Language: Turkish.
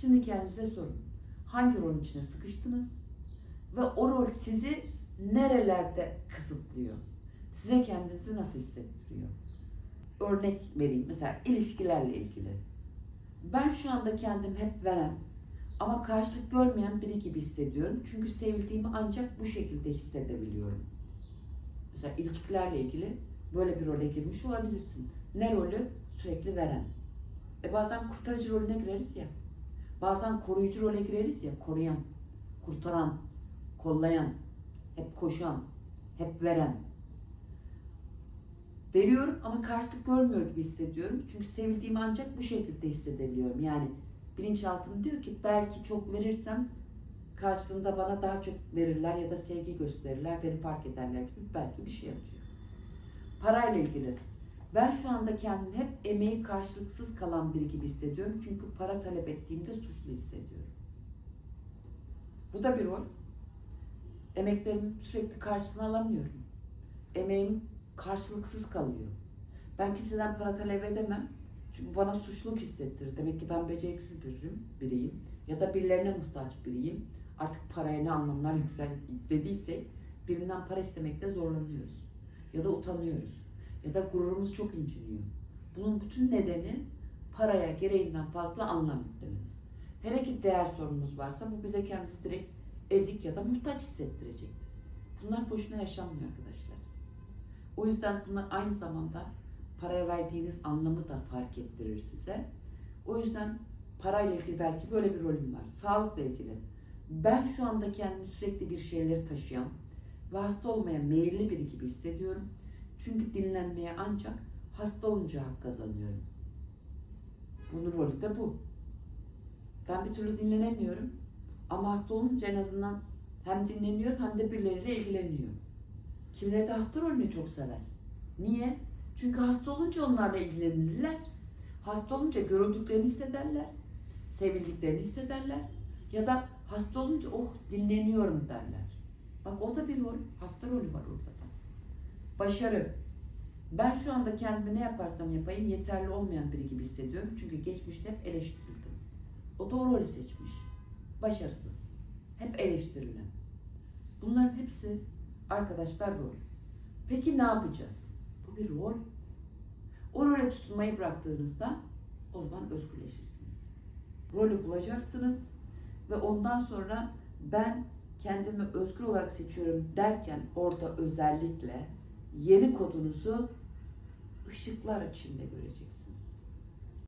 Şimdi kendinize sorun. Hangi rolün içine sıkıştınız? Ve o rol sizi nerelerde kısıtlıyor? Size kendinizi nasıl hissettiriyor? Örnek vereyim. Mesela ilişkilerle ilgili. Ben şu anda kendim hep veren ama karşılık görmeyen biri gibi hissediyorum. Çünkü sevildiğimi ancak bu şekilde hissedebiliyorum. Mesela ilişkilerle ilgili böyle bir role girmiş olabilirsin. Ne rolü? Sürekli veren. E bazen kurtarıcı rolüne gireriz ya. Bazen koruyucu role gireriz ya. Koruyan, kurtaran, kollayan, hep koşan, hep veren. Veriyorum ama karşılık görmüyor gibi hissediyorum. Çünkü sevildiğimi ancak bu şekilde hissedebiliyorum. Yani bilinçaltım diyor ki belki çok verirsem karşılığında bana daha çok verirler ya da sevgi gösterirler, beni fark ederler gibi belki bir şey yapıyor. Parayla ilgili. Ben şu anda kendimi hep emeği karşılıksız kalan biri gibi hissediyorum. Çünkü para talep ettiğimde suçlu hissediyorum. Bu da bir rol. Emeklerimin sürekli karşılığını alamıyorum. Emeğim karşılıksız kalıyor. Ben kimseden para talep edemem. Çünkü bana suçluluk hissettirir. Demek ki ben beceriksiz biriyim, biriyim. Ya da birilerine muhtaç biriyim. Artık paraya ne anlamlar yükseltlediyse birinden para istemekte zorlanıyoruz. Ya da utanıyoruz. Ya da gururumuz çok inciniyor. Bunun bütün nedeni paraya gereğinden fazla anlam yüklememiz. Hele ki değer sorunumuz varsa bu bize kendimizi direkt ezik ya da muhtaç hissettirecektir. Bunlar boşuna yaşanmıyor arkadaşlar. O yüzden bunlar aynı zamanda paraya verdiğiniz anlamı da fark ettirir size. O yüzden parayla ilgili belki böyle bir rolüm var. Sağlıkla ilgili. Ben şu anda kendimi sürekli bir şeyleri taşıyan ve hasta olmaya meyilli biri gibi hissediyorum. Çünkü dinlenmeye ancak hasta olunca hak kazanıyorum. Bunun rolü de bu. Ben bir türlü dinlenemiyorum. Ama hasta olunca en azından hem dinleniyor hem de birileriyle ilgileniyor. Kimileri de hasta rolünü çok sever. Niye? Çünkü hasta olunca onlarla ilgilenirler. Hasta olunca görüldüklerini hissederler. Sevildiklerini hissederler. Ya da hasta olunca oh dinleniyorum derler. Bak o da bir rol. Hasta rolü var orada da. Başarı. Ben şu anda kendime ne yaparsam yapayım yeterli olmayan biri gibi hissediyorum. Çünkü geçmişte hep eleştirildim. O rolü seçmiş. Başarısız. Hep eleştirilen. Bunların hepsi arkadaşlar rol. Peki ne yapacağız? Bu bir rol. O role tutunmayı bıraktığınızda o zaman özgürleşirsiniz. Rolü bulacaksınız ve ondan sonra ben kendimi özgür olarak seçiyorum derken orada özellikle yeni kodunuzu ışıklar içinde göreceksiniz.